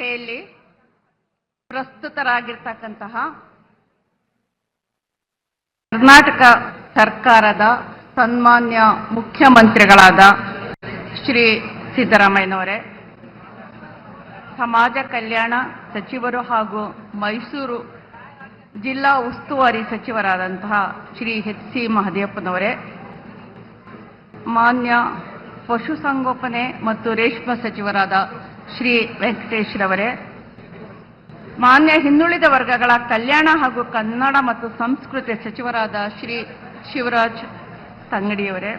ಸಭೆಯಲ್ಲಿ ಪ್ರಸ್ತುತರಾಗಿರ್ತಕ್ಕಂತಹ ಕರ್ನಾಟಕ ಸರ್ಕಾರದ ಸನ್ಮಾನ್ಯ ಮುಖ್ಯಮಂತ್ರಿಗಳಾದ ಶ್ರೀ ಸಿದ್ದರಾಮಯ್ಯನವರೇ, ಸಮಾಜ ಕಲ್ಯಾಣ ಸಚಿವರು ಹಾಗೂ ಮೈಸೂರು ಜಿಲ್ಲಾ ಉಸ್ತುವಾರಿ ಸಚಿವರಾದಂತಹ ಶ್ರೀ ಎಚ್ ಸಿ ಮಹದೇವಪ್ಪನವರೇ, ಮಾನ್ಯ ಪಶುಸಂಗೋಪನೆ ಮತ್ತು ರೇಷ್ಮೆ ಸಚಿವರಾದ ಶ್ರೀ ವೆಂಕಟೇಶ್ರವರೇ. ಮಾನ್ಯ ಹಿಂದುಳಿದ ವರ್ಗಗಳ ಕಲ್ಯಾಣ ಹಾಗೂ ಕನ್ನಡ ಮತ್ತು ಸಂಸ್ಕೃತಿ ಸಚಿವರಾದ ಶ್ರೀ ಶಿವರಾಜ್ ತಂಗಡಿಯವರೇ,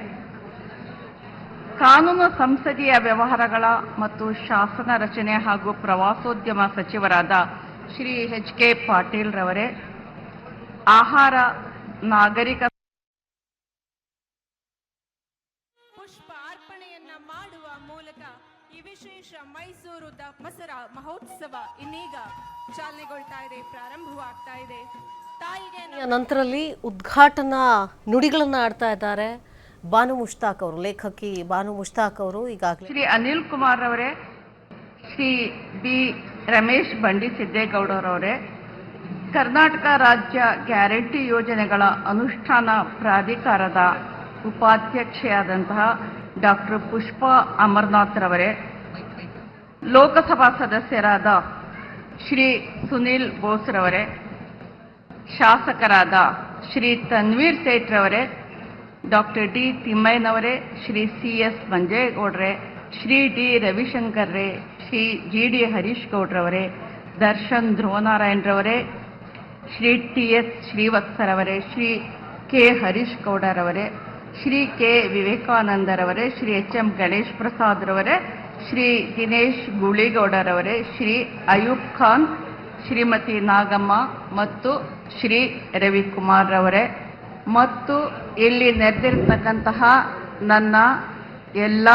ಕಾನೂನು ಸಂಸದೀಯ ವ್ಯವಹಾರಗಳ ಮತ್ತು ಶಾಸನ ರಚನೆ ಹಾಗೂ ಪ್ರವಾಸೋದ್ಯಮ ಸಚಿವರಾದ ಶ್ರೀ ಎಚ್ ಕೆ ಪಾಟೀಲ್ ರವರೇ ಆಹಾರ, ನಾಗರಿಕ ವಿಶೇಷ ಮೈಸೂರು ದಸರಾ ಮಹೋತ್ಸವ ಇನ್ನೀಗ ಚಾಲನೆಗೊಳ್ತಾ ಇದೆ ಪ್ರಾರಂಭವಾಗ್ತಾ ಇದೆ. ತಾಯಿಗೆ ನಂತರಲ್ಲಿ ಉದ್ಘಾಟನಾ ನುಡಿಗಳನ್ನು ಆಡ್ತಾ ಇದ್ದಾರೆ ಬಾನು ಮುಷ್ತಾಕ್ ಅವರು ಲೇಖಕಿ ಬಾನು ಮುಷ್ತಾಕ್ ಅವರು ಈಗಾಗಲೇ. ಶ್ರೀ ಅನಿಲ್ ಕುಮಾರ್ ಅವರೇ ಶ್ರೀ ಬಿ ರಮೇಶ್ ಬಂಡಿ ಸಿದ್ದೇಗೌಡರವರೇ ಕರ್ನಾಟಕ ರಾಜ್ಯ ಗ್ಯಾರಂಟಿ ಯೋಜನೆಗಳ ಅನುಷ್ಠಾನ ಪ್ರಾಧಿಕಾರದ ಉಪಾಧ್ಯಕ್ಷೆಯಾದಂತಹ ಡಾಕ್ಟರ್ ಪುಷ್ಪಾ ಅಮರ್ನಾಥ್ ರವರೇ ಲೋಕಸಭಾ ಸದಸ್ಯರಾದ ಶ್ರೀ ಸುನೀಲ್ ಬೋಸ್ರವರೇ, ಶಾಸಕರಾದ ಶ್ರೀ ತನ್ವೀರ್ ಸೇಠ್ರವರೇ ಡಾಕ್ಟರ್ ಡಿ ತಿಮ್ಮಯ್ಯನವರೇ, ಶ್ರೀ ಸಿ ಎಸ್ ಮಂಜೇಗೌಡ್ರೆ, ಶ್ರೀ ಡಿ ರವಿಶಂಕರ್ರೇ, ಶ್ರೀ ಜಿ ಡಿ ಹರೀಶ್ ಗೌಡ್ರವರೇ ದರ್ಶನ್ ಧ್ರುವನಾರಾಯಣರವರೇ, ಶ್ರೀ ಟಿ ಎಸ್ ಶ್ರೀವತ್ಸರವರೇ, ಶ್ರೀ ಕೆ ಹರೀಶ್ ಗೌಡರವರೇ ಶ್ರೀ ಕೆ ವಿವೇಕಾನಂದರವರೇ, ಶ್ರೀ ಎಚ್ ಎಂ ಗಣೇಶ್ ಪ್ರಸಾದ್ ರವರೇ ಶ್ರೀ ದಿನೇಶ್ ಗುಳಿಗೌಡರವರೇ, ಶ್ರೀ ಅಯೂಬ್ ಖಾನ್, ಶ್ರೀಮತಿ ನಾಗಮ್ಮ ಮತ್ತು ಶ್ರೀ ರವಿಕುಮಾರ್ ರವರೇ ಮತ್ತು ಇಲ್ಲಿ ನೆರೆದಿರ್ತಕ್ಕಂತಹ ನನ್ನ ಎಲ್ಲ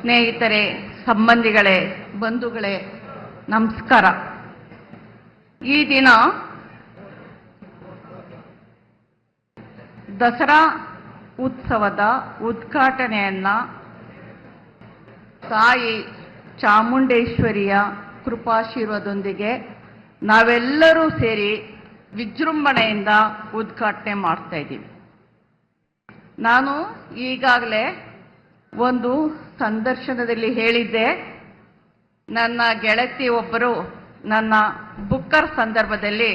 ಸ್ನೇಹಿತರೆ, ಸಂಬಂಧಿಗಳೇ, ಬಂಧುಗಳೇ, ನಮಸ್ಕಾರ. ಈ ದಿನ ದಸರಾ ಉತ್ಸವದ ಉದ್ಘಾಟನೆಯನ್ನ ತಾಯಿ ಚಾಮುಂಡೇಶ್ವರಿಯ ಕೃಪಾಶೀರ್ವದೊಂದಿಗೆ ನಾವೆಲ್ಲರೂ ಸೇರಿ ವಿಜೃಂಭಣೆಯಿಂದ ಉದ್ಘಾಟನೆ ಮಾಡ್ತಾ ಇದ್ದೀವಿ. ನಾನು ಈಗಾಗಲೇ ಒಂದು ಸಂದರ್ಶನದಲ್ಲಿ ಹೇಳಿದ್ದೆ, ನನ್ನ ಗೆಳತಿ ಒಬ್ಬರು ನನ್ನ ಬುಕ್ಕರ್ ಸಂದರ್ಭದಲ್ಲಿ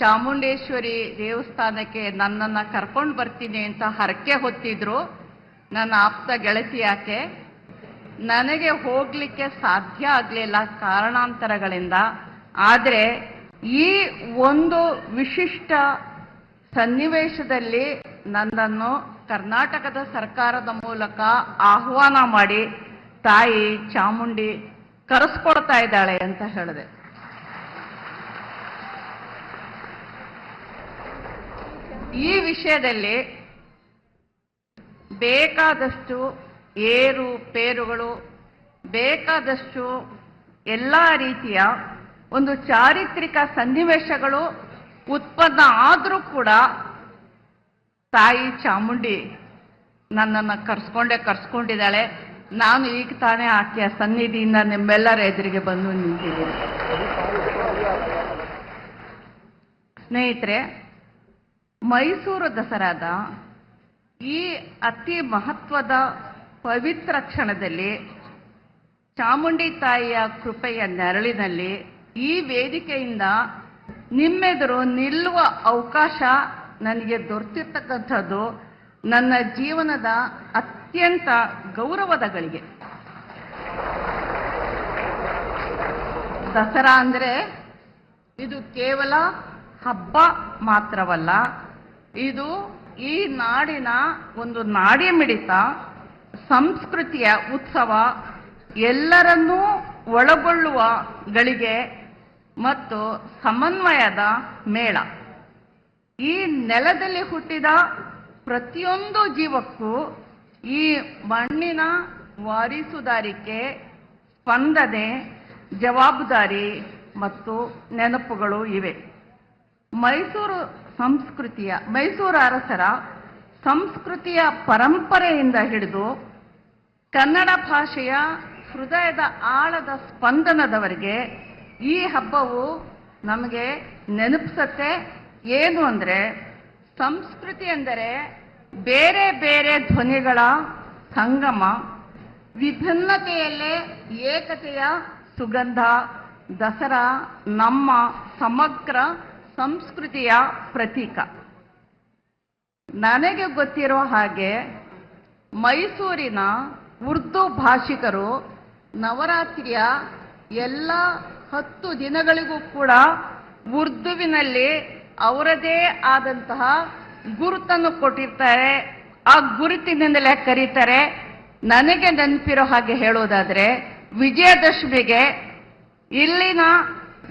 ಚಾಮುಂಡೇಶ್ವರಿ ದೇವಸ್ಥಾನಕ್ಕೆ ನನ್ನನ್ನು ಕರ್ಕೊಂಡು ಬರ್ತೀನಿ ಅಂತ ಹರಕೆ ಹೊತ್ತಿದ್ರು. ನನ್ನ ಆಪ್ತ ಗೆಳತಿ ಯಾಕೆ? ನನಗೆ ಹೋಗ್ಲಿಕ್ಕೆ ಸಾಧ್ಯ ಆಗಲಿಲ್ಲ ಕಾರಣಾಂತರಗಳಿಂದ. ಆದರೆ ಈ ಒಂದು ವಿಶಿಷ್ಟ ಸನ್ನಿವೇಶದಲ್ಲಿ ನನ್ನನ್ನು ಕರ್ನಾಟಕದ ಸರ್ಕಾರದ ಮೂಲಕ ಆಹ್ವಾನ ಮಾಡಿ, ತಾಯಿ ಚಾಮುಂಡಿ ಕರೆಸ್ಕೊಳ್ತಾ ಇದ್ದಾಳೆ ಅಂತ ಹೇಳಿದೆ. ಈ ವಿಷಯದಲ್ಲಿ ಬೇಕಾದಷ್ಟು ಏರು, ಪೇರುಗಳು, ಬೇಕಾದಷ್ಟು ಎಲ್ಲ ರೀತಿಯ ಒಂದು ಚಾರಿತ್ರಿಕ ಸನ್ನಿವೇಶಗಳು ಉತ್ಪನ್ನ ಆದರೂ ಕೂಡ ತಾಯಿ ಚಾಮುಂಡಿ ನನ್ನನ್ನು ಕರ್ಸ್ಕೊಂಡೇ ಕರ್ಸ್ಕೊಂಡಿದ್ದಾಳೆ. ನಾನು ಈಗ ತಾನೇ ಆಕೆಯ ಸನ್ನಿಧಿಯಿಂದ ನಿಮ್ಮೆಲ್ಲರ ಎದುರಿಗೆ ಬಂದು ನಿಂತಿದ್ದೀನಿ. ಸ್ನೇಹಿತರೆ, ಮೈಸೂರು ದಸರಾದ ಈ ಅತಿ ಮಹತ್ವದ ಪವಿತ್ರ ಕ್ಷಣದಲ್ಲಿ ಚಾಮುಂಡಿ ತಾಯಿಯ ಕೃಪೆಯ ನೆರಳಿನಲ್ಲಿ ಈ ವೇದಿಕೆಯಿಂದ ನಿಮ್ಮೆದುರು ನಿಲ್ಲುವ ಅವಕಾಶ ನನಗೆ ದೊರೆತಿರ್ತಕ್ಕಂಥದ್ದು ನನ್ನ ಜೀವನದ ಅತ್ಯಂತ ಗೌರವದ ಗಳಿಗೆ. ದಸರಾ ಅಂದರೆ ಇದು ಕೇವಲ ಹಬ್ಬ ಮಾತ್ರವಲ್ಲ, ಇದು ಈ ನಾಡಿನ ಒಂದು ನಾಡಿ ಮಿಡಿತ ಸಂಸ್ಕೃತಿಯ ಉತ್ಸವ ಎಲ್ಲರನ್ನೂ ಒಳಗೊಳ್ಳುವ ಗಳಿಗೆ ಮತ್ತು ಸಮನ್ವಯದ ಮೇಳ. ಈ ನೆಲದಲ್ಲಿ ಹುಟ್ಟಿದ ಪ್ರತಿಯೊಂದು ಜೀವಕ್ಕೂ ಈ ಮಣ್ಣಿನ ವಾರಿಸುದಾರಿಕೆ, ಸ್ಪಂದನೆ, ಜವಾಬ್ದಾರಿ ಮತ್ತು ನೆನಪುಗಳು ಇವೆ. ಮೈಸೂರು ಸಂಸ್ಕೃತಿಯ ಮೈಸೂರು ಅರಸರ ಸಂಸ್ಕೃತಿಯ ಪರಂಪರೆಯಿಂದ ಹಿಡಿದು ಕನ್ನಡ ಭಾಷೆಯ ಹೃದಯದ ಆಳದ ಸ್ಪಂದನದವರಿಗೆ ಈ ಹಬ್ಬವು ನಮಗೆ ನೆನಪಿಸತ್ತೆ. ಏನು ಅಂದರೆ, ಸಂಸ್ಕೃತಿ ಎಂದರೆ ಬೇರೆ ಬೇರೆ ಧ್ವನಿಗಳ ಸಂಗಮ, ವಿಭಿನ್ನತೆಯಲ್ಲೇ ಏಕತೆಯ ಸುಗಂಧ, ದಸರಾ, ನಮ್ಮ ಸಮಗ್ರ ಸಂಸ್ಕೃತಿಯ ಪ್ರತೀಕ. ನನಗೆ ಗೊತ್ತಿರೋ ಹಾಗೆ ಮೈಸೂರಿನ ಉರ್ದು ಭಾಷಿಕರು ನವರಾತ್ರಿಯ ಎಲ್ಲ ಹತ್ತು ದಿನಗಳಿಗೂ ಕೂಡ ಉರ್ದುವಿನಲ್ಲಿ ಅವರದೇ ಆದಂತಹ ಗುರುತನ್ನು ಕೊಟ್ಟಿರ್ತಾರೆ. ಆ ಗುರುತಿನಿಂದಲೇ ಕರೀತಾರೆ. ನನಗೆ ನೆನಪಿರೋ ಹಾಗೆ ಹೇಳೋದಾದ್ರೆ ವಿಜಯದಶಮಿಗೆ ಇಲ್ಲಿನ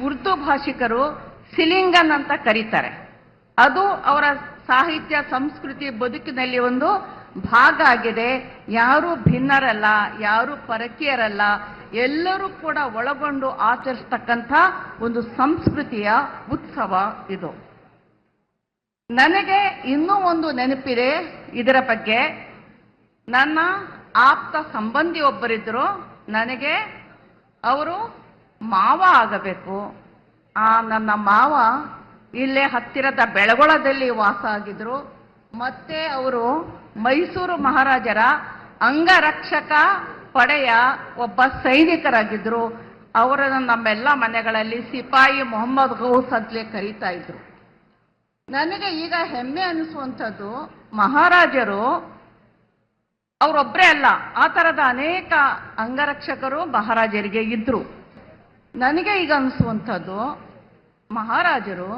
ಉರ್ದು ಭಾಷಿಕರು ಸಿಲಿಂಗನ್ ಅಂತ ಕರೀತಾರೆ. ಅದು ಅವರ ಸಾಹಿತ್ಯ, ಸಂಸ್ಕೃತಿ ಬದುಕಿನಲ್ಲಿ ಒಂದು ಭಾಗ ಆಗಿದೆ. ಯಾರು ಭಿನ್ನರಲ್ಲ, ಯಾರು ಪರಕೀಯರಲ್ಲ. ಎಲ್ಲರೂ ಕೂಡ ಒಳಗೊಂಡು ಆಚರಿಸ್ತಕ್ಕಂಥ ಒಂದು ಸಂಸ್ಕೃತಿಯ ಉತ್ಸವ ಇದು. ನನಗೆ ಇನ್ನೂ ಒಂದು ನೆನಪಿದೆ ಇದರ ಬಗ್ಗೆ. ನನ್ನ ಆಪ್ತ ಸಂಬಂಧಿ ಒಬ್ಬರಿದ್ರು ನನಗೆ, ಅವರು ಮಾವ ಆಗಬೇಕು. ಆ ನನ್ನ ಮಾವ ಇಲ್ಲೇ ಹತ್ತಿರದ ಬೆಳಗೊಳದಲ್ಲಿ ವಾಸ ಆಗಿದ್ರು. ಮತ್ತೆ ಅವರು ಮೈಸೂರು ಮಹಾರಾಜರ ಅಂಗರಕ್ಷಕ ಪಡೆಯ ಒಬ್ಬ ಸೈನಿಕರಾಗಿದ್ದರು ಅವರನ್ನು ನಮ್ಮೆಲ್ಲ ಮನೆಗಳಲ್ಲಿ ಸಿಪಾಯಿ ಮೊಹಮ್ಮದ್ ಗೌಸ್ ಅಂತಲೇ ಕರೀತಾ ಇದ್ರು. ನನಗೆ ಈಗ ಹೆಮ್ಮೆ ಅನಿಸುವಂಥದ್ದು, ಮಹಾರಾಜರು ಅವರೊಬ್ಬರೇ ಅಲ್ಲ, ಆ ಥರದ ಅನೇಕ ಅಂಗರಕ್ಷಕರು ಮಹಾರಾಜರಿಗೆ ಇದ್ದರು ನನಗೆ ಈಗ ಅನಿಸುವಂಥದ್ದು, ಮಹಾರಾಜರು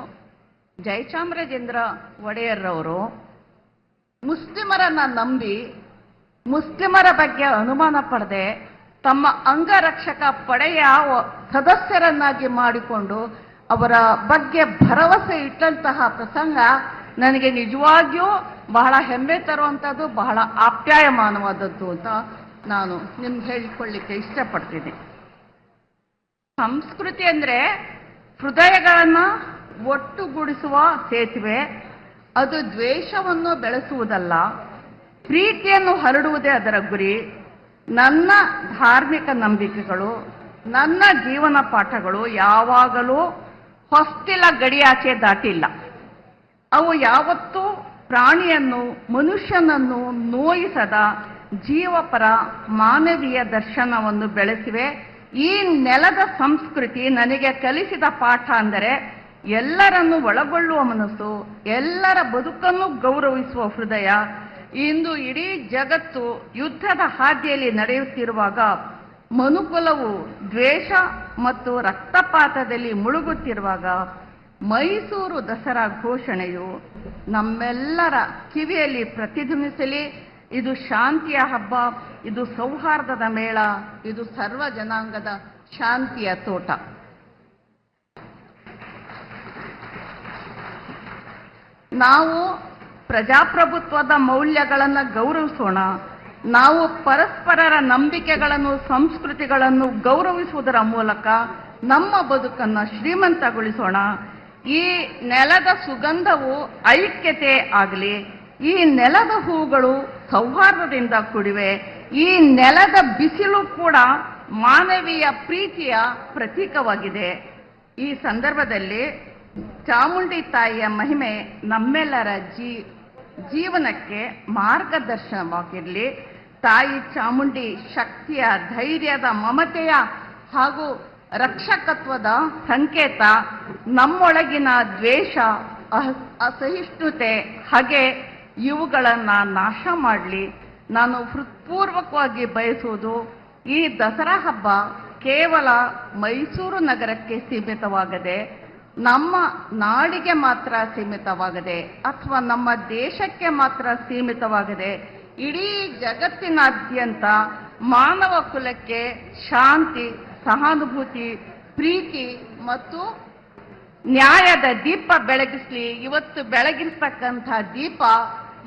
ಜಯಚಾಮರಾಜೇಂದ್ರ ಒಡೆಯರ್ರವರು ಮುಸ್ಲಿಮರನ್ನ ನಂಬಿ ಮುಸ್ಲಿಮರ ಬಗ್ಗೆ ಅನುಮಾನ ಪಡೆದೆ ತಮ್ಮ ಅಂಗರಕ್ಷಕ ಪಡೆಯ ಸದಸ್ಯರನ್ನಾಗಿ ಮಾಡಿಕೊಂಡು ಅವರ ಬಗ್ಗೆ ಭರವಸೆ ಇಟ್ಟಂತಹ ಪ್ರಸಂಗ ನನಗೆ ನಿಜವಾಗಿಯೂ ಬಹಳ ಹೆಮ್ಮೆ ತರುವಂಥದ್ದು, ಬಹಳ ಆಪ್ಯಾಯಮಾನವಾದದ್ದು ಅಂತ ನಾನು ನಿಮ್ಗೆ ಹೇಳಿಕೊಳ್ಳಿಕ್ಕೆ ಇಷ್ಟಪಡ್ತೀನಿ. ಸಂಸ್ಕೃತಿ ಅಂದ್ರೆ ಹೃದಯಗಳನ್ನ ಒಟ್ಟುಗೂಡಿಸುವ ಸೇತುವೆ. ಅದು ದ್ವೇಷವನ್ನು ಬೆಳೆಸುವುದಲ್ಲ, ಪ್ರೀತಿಯನ್ನು ಹರಡುವುದೇ ಅದರ ಗುರಿ. ನನ್ನ ಧಾರ್ಮಿಕ ನಂಬಿಕೆಗಳು, ನನ್ನ ಜೀವನ ಪಾಠಗಳು ಯಾವಾಗಲೂ ಹೊಸ್ತಿಲ ಗಡಿಯಾಚೆ ದಾಟಿಲ್ಲ. ಅವು ಯಾವತ್ತೂ ಪ್ರಾಣಿಯನ್ನು, ಮನುಷ್ಯನನ್ನು ನೋಯಿಸದ ಜೀವಪರ ಮಾನವೀಯ ದರ್ಶನವನ್ನು ಬೆಳೆಸಿವೆ. ಈ ನೆಲದ ಸಂಸ್ಕೃತಿ ನನಗೆ ಕಲಿಸಿದ ಪಾಠ ಅಂದರೆ ಎಲ್ಲರನ್ನು ಒಳಗೊಳ್ಳುವ ಮನಸ್ಸು, ಎಲ್ಲರ ಬದುಕನ್ನು ಗೌರವಿಸುವ ಹೃದಯ, ಇಂದು ಇಡೀ ಜಗತ್ತು ಯುದ್ಧದ ಹಾದಿಯಲ್ಲಿ ನಡೆಯುತ್ತಿರುವಾಗ ಮನುಕುಲವು ದ್ವೇಷ ಮತ್ತು ರಕ್ತಪಾತದಲ್ಲಿ ಮುಳುಗುತ್ತಿರುವಾಗ ಮೈಸೂರು ದಸರಾ ಘೋಷಣೆಯು ನಮ್ಮೆಲ್ಲರ ಕಿವಿಯಲ್ಲಿ ಪ್ರತಿಧ್ವನಿಸಲಿ, ಇದು ಶಾಂತಿಯ ಹಬ್ಬ, ಇದು ಸೌಹಾರ್ದದ ಮೇಳ, ಇದು ಸರ್ವ ಜನಾಂಗದ ಶಾಂತಿಯ ತೋಟ. ನಾವು ಪ್ರಜಾಪ್ರಭುತ್ವದ ಮೌಲ್ಯಗಳನ್ನು ಗೌರವಿಸೋಣ. ನಾವು ಪರಸ್ಪರರ ನಂಬಿಕೆಗಳನ್ನು, ಸಂಸ್ಕೃತಿಗಳನ್ನು ಗೌರವಿಸುವುದರ ಮೂಲಕ ನಮ್ಮ ಬದುಕನ್ನು ಶ್ರೀಮಂತಗೊಳಿಸೋಣ. ಈ ನೆಲದ ಸುಗಂಧವು ಐಕ್ಯತೆ ಆಗಲಿ, ಈ ನೆಲದ ಹೂಗಳು ಸೌಹಾರ್ದದಿಂದ ಕೂಡಿವೆ, ಈ ನೆಲದ ಬಿಸಿಲು ಕೂಡ ಮಾನವೀಯ ಪ್ರೀತಿಯ ಪ್ರತೀಕವಾಗಿದೆ. ಈ ಸಂದರ್ಭದಲ್ಲಿ ಚಾಮುಂಡಿ ತಾಯಿಯ ಮಹಿಮೆ ನಮ್ಮೆಲ್ಲರ ಜೀ, ಜೀವನಕ್ಕೆ ಮಾರ್ಗದರ್ಶನವಾಗಿರಲಿ. ತಾಯಿ ಚಾಮುಂಡಿ ಶಕ್ತಿಯ ಧೈರ್ಯದ ಮಮತೆಯ ಹಾಗೂ ರಕ್ಷಕತ್ವದ ಸಂಕೇತ. ನಮ್ಮೊಳಗಿನ ದ್ವೇಷ ಅಸಹಿಷ್ಣುತೆ ಹಾಗೆ ಇವುಗಳನ್ನು ನಾಶ ಮಾಡಲಿ. ನಾನು ಹೃತ್ಪೂರ್ವಕವಾಗಿ ಬಯಸುವುದು ಈ ದಸರಾ ಹಬ್ಬ ಕೇವಲ ಮೈಸೂರು ನಗರಕ್ಕೆ ಸೀಮಿತವಾಗದೆ ನಮ್ಮ ನಾಡಿಗೆ ಮಾತ್ರ ಸೀಮಿತವಾಗದೆ ಅಥವಾ ನಮ್ಮ ದೇಶಕ್ಕೆ ಮಾತ್ರ ಸೀಮಿತವಾಗದೆ ಇಡೀ ಜಗತ್ತಿನಾದ್ಯಂತ ಮಾನವ ಕುಲಕ್ಕೆ ಶಾಂತಿ, ಸಹಾನುಭೂತಿ, ಪ್ರೀತಿ ಮತ್ತು ನ್ಯಾಯದ ದೀಪ ಬೆಳಗಿಸ್ಲಿ. ಇವತ್ತು ಬೆಳಗಿರ್ತಕ್ಕಂಥ ದೀಪ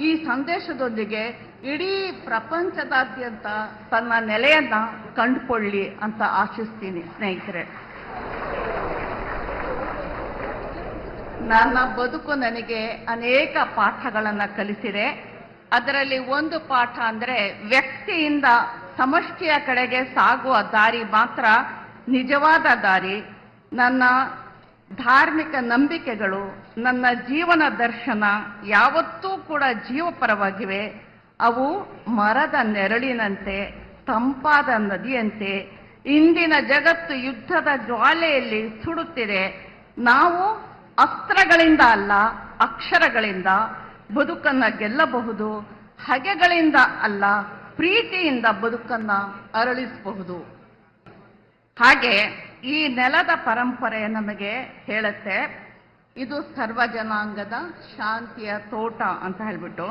ಈ ಸಂದೇಶದೊಂದಿಗೆ ಇಡೀ ಪ್ರಪಂಚದಾದ್ಯಂತ ತನ್ನ ನೆಲೆಯನ್ನ ಕಂಡುಕೊಳ್ಳಿ ಅಂತ ಆಶಿಸ್ತೀನಿ ಸ್ನೇಹಿತರೆ. ನನ್ನ ಬದುಕು ನನಗೆ ಅನೇಕ ಪಾಠಗಳನ್ನು ಕಲಿಸಿದೆ. ಅದರಲ್ಲಿ ಒಂದು ಪಾಠ ಅಂದರೆ ವ್ಯಕ್ತಿಯಿಂದ ಸಮಷ್ಟಿಯ ಕಡೆಗೆ ಸಾಗುವ ದಾರಿ ಮಾತ್ರ ನಿಜವಾದ ದಾರಿ. ನನ್ನ ಧಾರ್ಮಿಕ ನಂಬಿಕೆಗಳು, ನನ್ನ ಜೀವನ ದರ್ಶನ ಯಾವತ್ತೂ ಕೂಡ ಜೀವಪರವಾಗಿವೆ. ಅವು ಮರದ ನೆರಳಿನಂತೆ, ತಂಪಾದ ನದಿಯಂತೆ, ಇಂದಿನ ಜಗತ್ತು ಯುದ್ಧದ ಜ್ವಾಲೆಯಲ್ಲಿ ಸುಡುತ್ತಿದೆ. ನಾವು ಅಸ್ತ್ರಗಳಿಂದ ಅಲ್ಲ, ಅಕ್ಷರಗಳಿಂದ. ಬದುಕನ್ನ ಗೆಲ್ಲಬಹುದು, ಹಗೆಗಳಿಂದ ಅಲ್ಲ, ಪ್ರೀತಿಯಿಂದ ಬದುಕನ್ನ ಅರಳಿಸಬಹುದು. ಹಾಗೆ ಈ ನೆಲದ ಪರಂಪರೆ ನಮಗೆ ಹೇಳುತ್ತೆ. ಇದು ಸರ್ವ ಜನಾಂಗದ ಶಾಂತಿಯ ತೋಟ ಅಂತ ಹೇಳ್ಬಿಟ್ಟು.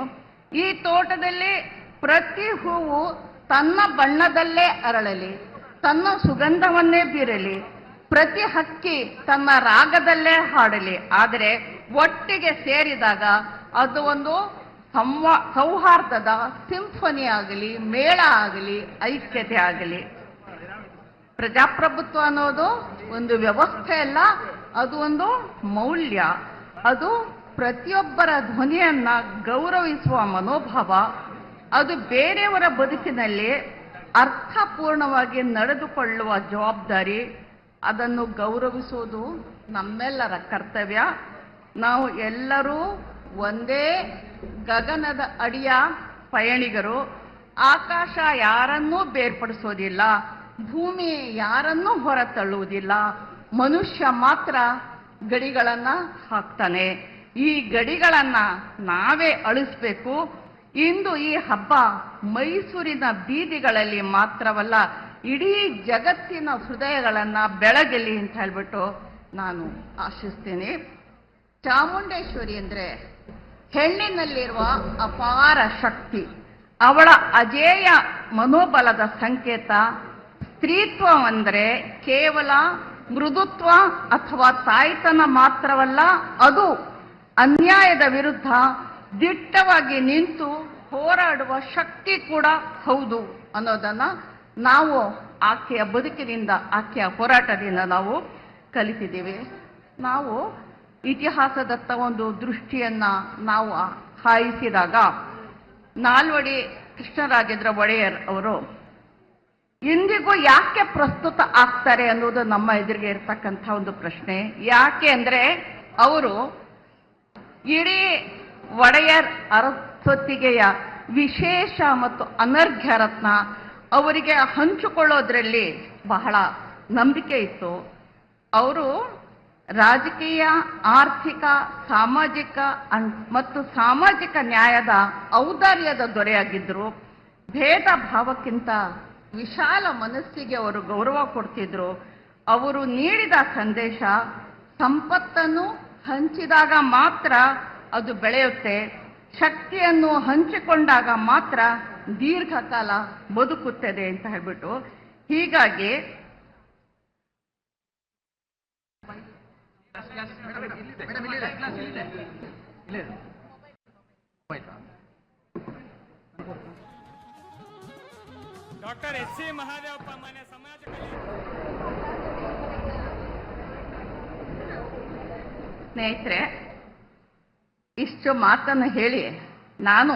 ಈ ತೋಟದಲ್ಲಿ ಪ್ರತಿ ಹೂವು ತನ್ನ ಬಣ್ಣದಲ್ಲೇ ಅರಳಲಿ, ತನ್ನ ಸುಗಂಧವನ್ನೇ ಬೀರಲಿ ಪ್ರತಿ ಹಕ್ಕಿ ತನ್ನ ರಾಗದಲ್ಲೇ ಹಾಡಲಿ. ಆದರೆ ಒಟ್ಟಿಗೆ ಸೇರಿದಾಗ ಅದು ಒಂದು ಸಂವಾ, ಸೌಹಾರ್ದದ ಸಿಂಫನಿ ಆಗಲಿ, ಮೇಳ ಆಗಲಿ, ಐಕ್ಯತೆ ಆಗಲಿ. ಪ್ರಜಾಪ್ರಭುತ್ವ ಅನ್ನೋದು ಒಂದು ವ್ಯವಸ್ಥೆ ಅಲ್ಲ, ಅದು ಒಂದು ಮೌಲ್ಯ. ಅದು ಪ್ರತಿಯೊಬ್ಬರ ಧ್ವನಿಯನ್ನ ಗೌರವಿಸುವ ಮನೋಭಾವ. ಅದು ಬೇರೆಯವರ ಬದುಕಿನಲ್ಲಿ ಅರ್ಥಪೂರ್ಣವಾಗಿ ನಡೆದುಕೊಳ್ಳುವ ಜವಾಬ್ದಾರಿ. ಅದನ್ನು ಗೌರವಿಸುವುದು ನಮ್ಮೆಲ್ಲರ ಕರ್ತವ್ಯ. ನಾವು ಎಲ್ಲರೂ ಒಂದೇ ಗಗನದ ಅಡಿಯ ಪಯಣಿಗರು. ಆಕಾಶ ಯಾರನ್ನೂ ಬೇರ್ಪಡಿಸೋದಿಲ್ಲ, ಭೂಮಿ ಯಾರನ್ನೂ ಹೊರತಳ್ಳುವುದಿಲ್ಲ. ಮನುಷ್ಯ ಮಾತ್ರ ಗಡಿಗಳನ್ನ ಹಾಕ್ತಾನೆ. ಈ ಗಡಿಗಳನ್ನ ನಾವೇ ಅಳಿಸ್ಬೇಕು. ಇಂದು ಈ ಹಬ್ಬ ಮೈಸೂರಿನ ಬೀದಿಗಳಲ್ಲಿ ಮಾತ್ರವಲ್ಲ ಇಡೀ ಜಗತ್ತಿನ ಹೃದಯಗಳನ್ನು ಬೆಳಗಲಿ ಅಂತ ಹೇಳ್ಬಿಟ್ಟು ನಾನು ಆಶಿಸ್ತೀನಿ. ಚಾಮುಂಡೇಶ್ವರಿ ಅಂದ್ರೆ ಹೆಣ್ಣಿನಲ್ಲಿರುವ ಅಪಾರ ಶಕ್ತಿ. ಅವಳ ಅಜೇಯ ಮನೋಬಲದ ಸಂಕೇತ ಸ್ತ್ರೀತ್ವ ಅಂದರೆ ಕೇವಲ ಮೃದುತ್ವ ಅಥವಾ ತಾಯ್ತನ ಮಾತ್ರವಲ್ಲ, ಅದು ಅನ್ಯಾಯದ ವಿರುದ್ಧ ದಿಟ್ಟವಾಗಿ ನಿಂತು ಹೋರಾಡುವ ಶಕ್ತಿ ಕೂಡ ಹೌದು ಅನ್ನೋದನ್ನ ನಾವು ಆಕೆಯ ಬದುಕಿನಿಂದ, ಆಕೆಯ ಹೋರಾಟದಿಂದ ನಾವು ಕಲಿತಿದ್ದೇವೆ. ನಾವು ಇತಿಹಾಸದತ್ತ ಒಂದು ದೃಷ್ಟಿಯನ್ನ ನಾವು ಹಾಯಿಸಿದಾಗ ನಾಲ್ವಡಿ ಕೃಷ್ಣರಾಜೇಂದ್ರ ಒಡೆಯರ್ ಅವರು, ಇಂದಿಗೂ ಯಾಕೆ ಪ್ರಸ್ತುತ ಆಗ್ತಾರೆ ಅನ್ನೋದು ನಮ್ಮ ಎದುರಿಗೆ ಇರ್ತಕ್ಕಂಥ ಒಂದು ಪ್ರಶ್ನೆ. ಯಾಕೆ ಅಂದರೆ ಅವರು ಇಡೀ ಒಡೆಯರ್ ಅರಸೊತ್ತಿಗೆಯ ವಿಶೇಷ ಮತ್ತು ಅನರ್ಘ್ಯ ರತ್ನ ಅವರಿಗೆ ಹಂಚಿಕೊಳ್ಳೋದ್ರಲ್ಲಿ ಬಹಳ ನಂಬಿಕೆ ಇತ್ತು. ಅವರು ರಾಜಕೀಯ, ಆರ್ಥಿಕ, ಸಾಮಾಜಿಕ ಮತ್ತು ಸಾಮಾಜಿಕ ನ್ಯಾಯದ ಔದಾರ್ಯದ ದೊರೆಯಾಗಿದ್ದರು ಭೇದ ಭಾವಕ್ಕಿಂತ ವಿಶಾಲ ಮನಸ್ಸಿಗೆ ಅವರು ಗೌರವ ಕೊಡ್ತಿದ್ರು. ಅವರು ನೀಡಿದ ಸಂದೇಶ ಸಂಪತ್ತನ್ನು ಹಂಚಿದಾಗ ಮಾತ್ರ ಅದು ಬೆಳೆಯುತ್ತೆ. ಶಕ್ತಿಯನ್ನು ಹಂಚಿಕೊಂಡಾಗ ಮಾತ್ರ ದೀರ್ಘಕಾಲ ಬದುಕುತ್ತದೆ ಅಂತ ಹೇಳ್ಬಿಟ್ಟು ಹೀಗಾಗಿ ಡಾಕ್ಟರ್ ಎಸ್ ಸಿ ಮಹಾದೇವಪ್ಪ ಮನೆ ಸಮಾಜ ಸ್ನೇಹಿತರೆ ಇಷ್ಟು ಮಾತನ್ನು ಹೇಳಿ ನಾನು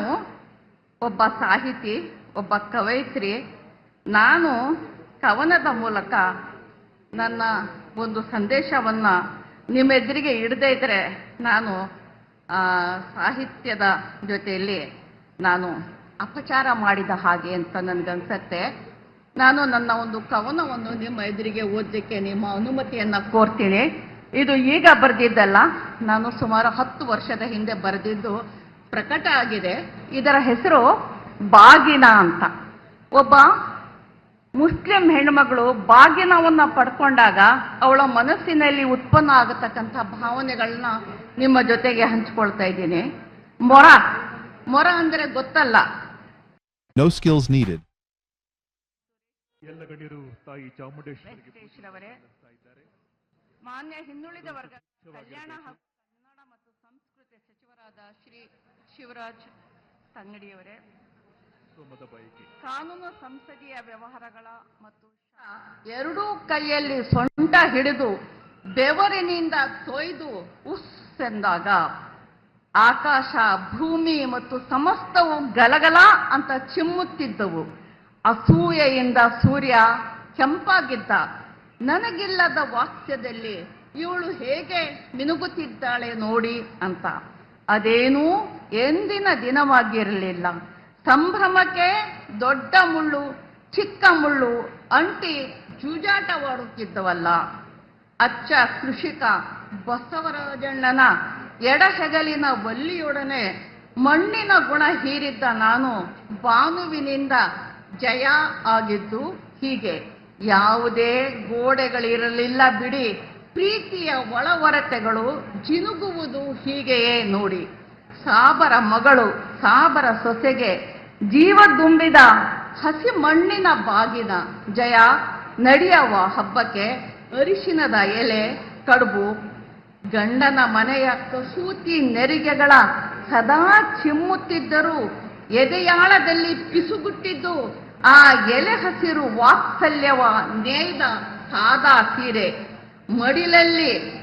ಒಬ್ಬ ಸಾಹಿತಿ, ಒಬ್ಬ ಕವಯಿತ್ರಿ, ನಾನು ಕವನದ ಮೂಲಕ ನನ್ನ ಒಂದು ಸಂದೇಶವನ್ನು ನಿಮ್ಮೆದುರಿಗೆ ಇಡದೇ ಇದ್ದರೆ ನಾನು ಸಾಹಿತ್ಯದ ಜೊತೆಯಲ್ಲಿ ನಾನು ಅಪಚಾರ ಮಾಡಿದ ಹಾಗೆ ಅಂತ ನನಗನ್ಸತ್ತೆ. ನಾನು ನನ್ನ ಒಂದು ಕವನವನ್ನು ನಿಮ್ಮ ಎದುರಿಗೆ ಓದಲಿಕ್ಕೆ ನಿಮ್ಮ ಅನುಮತಿಯನ್ನು ಕೋರ್ತೀನಿ. ಇದು ಈಗ ಬರೆದಿದ್ದಲ್ಲ, ನಾನು ಸುಮಾರು ಹತ್ತು ವರ್ಷದ ಹಿಂದೆ ಬರೆದಿದ್ದು ಪ್ರಕಟ ಆಗಿದೆ. ಇದರ ಹೆಸರು ಬಾಗಿನ ಅಂತ. ಒಬ್ಬ ಮುಸ್ಲಿಂ ಹೆಣ್ಮಗಳು ಬಾಗಿನವನ್ನ ಪಡ್ಕೊಂಡಾಗ ಅವಳ ಮನಸ್ಸಿನಲ್ಲಿ ಉತ್ಪನ್ನ ಆಗತಕ್ಕಂಥ ಭಾವನೆಗಳನ್ನ ನಿಮ್ಮ ಜೊತೆಗೆ ಹಂಚ್ಕೊಳ್ತಾ ಇದ್ದೀನಿ. ಮೊರ ಮೊರ ಅಂದ್ರೆ ಗೊತ್ತಲ್ಲ. ನೋ ಸ್ಕಿಲ್ಸ್ ನೀಡೆಡ್ ಎಲ್ಲ ಗಣ್ಯರು ತಾಯಿ ಚಾಮುಂಡೇಶ್ವರಿ ಮಾನ್ಯ ಹಿಂದುಳಿದ ವರ್ಗ ಕಲ್ಯಾಣ ಹಾಗೂ ಕನ್ನಡ ಮತ್ತು ಸಂಸ್ಕೃತಿ ಸಚಿವರಾದ ಶ್ರೀ ಶಿವರಾಜ್ ತಂಗಡಿಯವರೇ ಕಾನೂನು ಸಂಸದೀಯ ವ್ಯವಹಾರಗಳ ಮತ್ತು ಎರಡೂ ಕೈಯಲ್ಲಿ ಸೊಂಟ ಹಿಡಿದು ಬೆವರಿನಿಂದ ತೊಯ್ದು ಉಸ್ ಎಂದಾಗ ಆಕಾಶ ಭೂಮಿ ಮತ್ತು ಸಮಸ್ತವು ಗಲಗಲ ಅಂತ ಚಿಮ್ಮುತ್ತಿದ್ದವು. ಅಸೂಯೆಯಿಂದ ಸೂರ್ಯ ಕೆಂಪಾಗಿದ್ದ. ನನಗಿಲ್ಲದ ವಾಕ್ಯದಲ್ಲಿ ಇವಳು ಹೇಗೆ ಮಿನುಗುತ್ತಿದ್ದಾಳೆ ನೋಡಿ ಅಂತ. ಅದೇನೂ ಎಂದಿನ ದಿನವಾಗಿರಲಿಲ್ಲ. ಸಂಭ್ರಮಕ್ಕೆ ದೊಡ್ಡ ಮುಳ್ಳು, ಚಿಕ್ಕ ಮುಳ್ಳು, ಅಂಟಿ ಜೂಜಾಟವಾಡುತ್ತಿದ್ದವಲ್ಲ. ಅಚ್ಚ ಕೃಷಿಕ ಬಸವರಾಜಣ್ಣನ ಎಡಹೆಗಲಿನ ಬಲ್ಲಿಯೊಡನೆ ಮಣ್ಣಿನ ಗುಣ ಹೀರಿದ್ದ ನಾನು ಬಾನುವಿನಿಂದ ಜಯ ಆಗಿದ್ದು ಹೀಗೆ. ಯಾವುದೇ ಗೋಡೆಗಳಿರಲಿಲ್ಲ ಬಿಡಿ, ಪ್ರೀತಿಯ ಒಳವರತೆಗಳು ಜಿನುಗುವುದು ಹೀಗೆಯೇ ನೋಡಿ. ಸಾಬರ ಮಗಳು, ಸಾಬರ ಸೊಸೆಗೆ ಜೀವ ದುಂಬಿದ ಹಸಿ ಮಣ್ಣಿನ ಬಾಗಿನ. ಜಯ ನಡೆಯವ ಹಬ್ಬಕ್ಕೆ ಅರಿಶಿನದ ಎಲೆ, ಕಡುಬು, ಗಂಡನ ಮನೆಯ ಕಸೂತಿ ನೆರಿಗೆಗಳ ಸದಾ ಚಿಮ್ಮುತ್ತಿದ್ದರು ಎದೆಯಾಳದಲ್ಲಿ ಪಿಸುಗುಟ್ಟಿದ್ದು ಆ ಎಲೆ ಹಸಿರು ವಾತ್ಸಲ್ಯವ ನೇಯ್ದ ಸಾದಾ ಸೀರೆ. ಮಡಿಲಲ್ಲಿ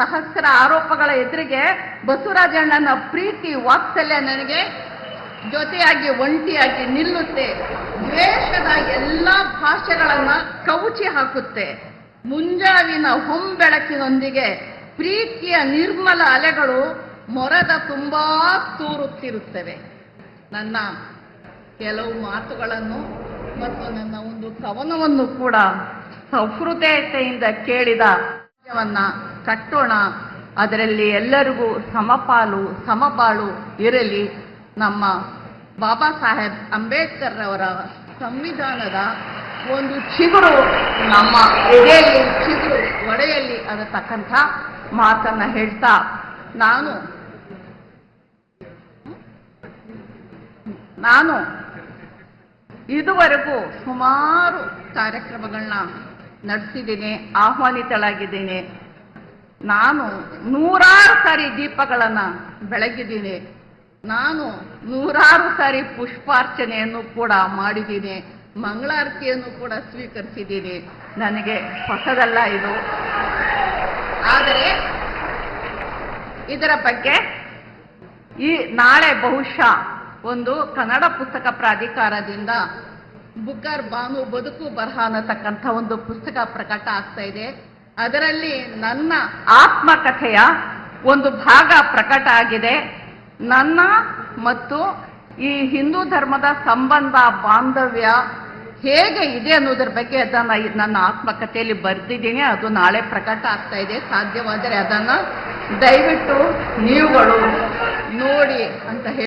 ಸಹಸ್ರ ಆರೋಪಗಳ ಎದುರಿಗೆ ಬಸವರಾಜಣ್ಣನ ಪ್ರೀತಿ ವಾತ್ಸಲ್ಯ ನನಗೆ ಜೊತೆಯಾಗಿ ಒಂಟಿಯಾಗಿ ನಿಲ್ಲುತ್ತೆ. ದ್ವೇಷದ ಎಲ್ಲ ಭಾಷೆಗಳನ್ನ ಕವುಚಿ ಹಾಕುತ್ತೆ. ಮುಂಜಾವಿನ ಹೊಂಬೆಳಕಿನೊಂದಿಗೆ ಪ್ರೀತಿಯ ನಿರ್ಮಲ ಅಲೆಗಳು ಮೊರದ ತುಂಬಾ ತೂರುತ್ತಿರುತ್ತವೆ. ನನ್ನ ಕೆಲವು ಮಾತುಗಳನ್ನು ಮತ್ತು ನನ್ನ ಒಂದು ಕವನವನ್ನು ಕೂಡ ಸಹೃದಯತೆಯಿಂದ ಕೇಳಿದ ಕಟ್ಟೋಣ. ಅದರಲ್ಲಿ ಎಲ್ಲರಿಗೂ ಸಮಪಾಲು, ಸಮಬಾಳು ಇರಲಿ. ನಮ್ಮ ಬಾಬಾ ಸಾಹೇಬ್ ಅಂಬೇಡ್ಕರ್ ಅವರ ಸಂವಿಧಾನದ ಒಂದು ಚಿಗುರು ನಮ್ಮ ಎದೆಯಲ್ಲಿ ಚಿಗುರು ಒಡೆಯಲ್ಲಿ ಅನ್ನತಕ್ಕಂಥ ಮಾತನ್ನ ಹೇಳ್ತಾ ನಾನು ನಾನು ಇದುವರೆಗೂ ಸುಮಾರು ಕಾರ್ಯಕ್ರಮಗಳನ್ನ ನಡೆಸಿದ್ದೀನಿ, ಆಹ್ವಾನಿತಳಾಗಿದ್ದೀನಿ. ನಾನು ನೂರಾರು ಸಾರಿ ದೀಪಗಳನ್ನು ಬೆಳಗಿದ್ದೀನಿ. ನಾನು ನೂರಾರು ಸಾರಿ ಪುಷ್ಪಾರ್ಚನೆಯನ್ನು ಕೂಡ ಮಾಡಿದ್ದೀನಿ. ಮಂಗಳಾರತಿಯನ್ನು ಕೂಡ ಸ್ವೀಕರಿಸಿದ್ದೀನಿ. ನನಗೆ ಹೊಸದಲ್ಲ ಇದು. ಆದರೆ, ಇದರ ಬಗ್ಗೆ ಈ ನಾಳೆ ಬಹುಶಃ ಒಂದು ಕನ್ನಡ ಪುಸ್ತಕ ಪ್ರಾಧಿಕಾರದಿಂದ ಬುಕ್ಕರ್ ಬಾನು ಬದುಕು ಬರಹ ಅನ್ನತಕ್ಕಂಥ ಒಂದು ಪುಸ್ತಕ ಪ್ರಕಟ ಆಗ್ತಾ ಇದೆ. ಅದರಲ್ಲಿ ನನ್ನ ಆತ್ಮಕಥೆಯ ಒಂದು ಭಾಗ ಪ್ರಕಟ ಆಗಿದೆ. ನನ್ನ ಮತ್ತು ಈ ಹಿಂದೂ ಧರ್ಮದ ಸಂಬಂಧ, ಬಾಂಧವ್ಯ ಹೇಗೆ ಇದೆ ಅನ್ನೋದ್ರ ಬಗ್ಗೆ ಅದನ್ನ ನನ್ನ ಆತ್ಮಕಥೆಯಲ್ಲಿ ಬರೆದಿದ್ದೀನಿ. ಅದು ನಾಳೆ ಪ್ರಕಟ ಆಗ್ತಾ ಇದೆ. ಸಾಧ್ಯವಾದರೆ ಅದನ್ನ ದಯವಿಟ್ಟು ನೀವುಗಳು ನೋಡಿ ಅಂತ ಹೇಳಿ.